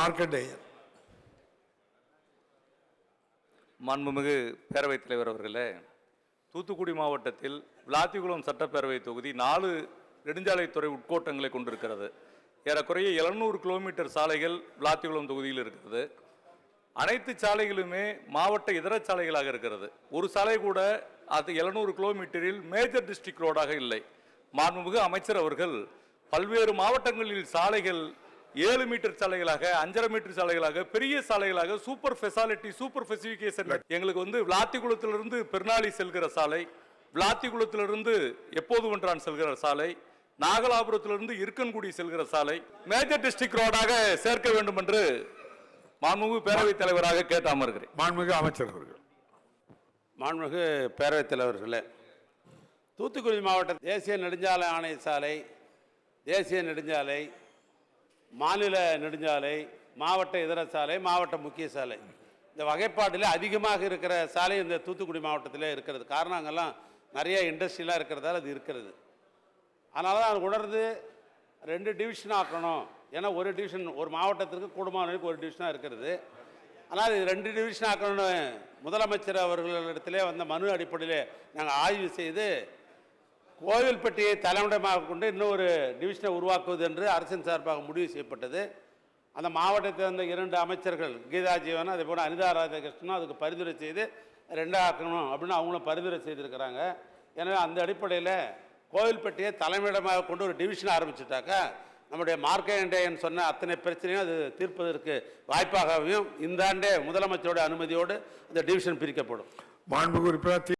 மார்க்கண்டேயன் மாண்புமிகு பேரவைத் தலைவர் அவர்களே தூத்துக்குடி மாவட்டத்தில் விளாத்திகுளம் சட்டப்பேரவை தொகுதி நாலு நெடுஞ்சாலைத்துறை உட்கோட்டங்களை கொண்டிருக்கிறது. ஏறக்குறைய எழுநூறு கிலோமீட்டர் சாலைகள் விளாத்திகுளம் தொகுதியில் இருக்கிறது. அனைத்து சாலைகளுமே மாவட்ட இதர சாலைகளாக இருக்கிறது. ஒரு சாலை கூட அது எழுநூறு கிலோமீட்டரில் மேஜர் டிஸ்ட்ரிக்ட் ரோடாக இல்லை. மாண்புமிகு அமைச்சர் அவர்கள் பல்வேறு மாவட்டங்களில் சாலைகள் ஏழு மீட்டர் சாலைகளாக அஞ்சரை மீட்டர் சாலைகளாக பெரிய சாலைகளாக சூப்பர் ஃபெசாலிட்டி சூப்பர் ஸ்பெசிஃபிகேஷன் எங்களுக்கு வந்து விளாத்திக்குளத்திலிருந்து பெருநாளி செல்கிற சாலை விளாத்திக்குளத்திலிருந்து எப்போது ஒன்றான் செல்கிற சாலை நாகலாபுரத்திலிருந்து இருக்கன்குடி செல்கிற சாலை மேஜர் டிஸ்ட்ரிக்ட் ரோடாக சேர்க்க வேண்டும் என்று மாண்புமிகு பேரவைத் தலைவராக கேட்டு அமர்கிறேன் மாண்புமிகு அமைச்சர் அவர்கள். மாண்புமிகு பேரவைத் தலைவர்களே தூத்துக்குடி மாவட்ட தேசிய நெடுஞ்சாலை ஆணைய சாலை தேசிய நெடுஞ்சாலை மாநில நெடுஞ்சாலை மாவட்ட இதர சாலை மாவட்ட முக்கிய சாலை. இந்த வகைப்பாட்டில் அதிகமாக இருக்கிற சாலை இந்த தூத்துக்குடி மாவட்டத்தில் இருக்கிறது. காரணம் அங்கெல்லாம் நிறைய இண்டஸ்ட்ரியெலாம் இருக்கிறதால அது இருக்கிறது. அதனால தான் அது உணர்ந்து ரெண்டு டிவிஷன் ஆக்கணும். ஏன்னா ஒரு டிவிஷன் ஒரு மாவட்டத்திற்கு கூடுமானவருக்கு ஒரு டிவிஷனாக இருக்கிறது. ஆனால் இது ரெண்டு டிவிஷன் ஆக்கணும்னு முதலமைச்சர் அவர்களிடத்திலே வந்த மனு அடிப்படையில் நாங்கள் ஆய்வு செய்து கோவில்பட்டியை தலைமையிடமாக கொண்டு இன்னொரு டிவிஷனை உருவாக்குவது என்று அரசின் சார்பாக முடிவு செய்யப்பட்டது. அந்த மாவட்டத்தை சேர்ந்த இரண்டு அமைச்சர்கள் கீதா ஜீவன் அதே போல் அனிதா ராதாகிருஷ்ணனும் அதுக்கு பரிந்துரை செய்து ரெண்டாக ஆக்கணும் அப்படின்னு அவங்களும் பரிந்துரை செய்திருக்கிறாங்க. எனவே அந்த அடிப்படையில் கோவில்பட்டியை தலைமையிடமாக கொண்டு ஒரு டிவிஷன் ஆரம்பிச்சுட்டாக்கா நம்முடைய மார்க்கண்டேயன் சொன்ன அத்தனை பிரச்சனையும் அது தீர்ப்பதற்கு வாய்ப்பாகவும் இந்த ஆண்டே முதலமைச்சரோட அனுமதியோடு அந்த டிவிஷன் பிரிக்கப்படும். மாண்புமிகு உறுப்பினர்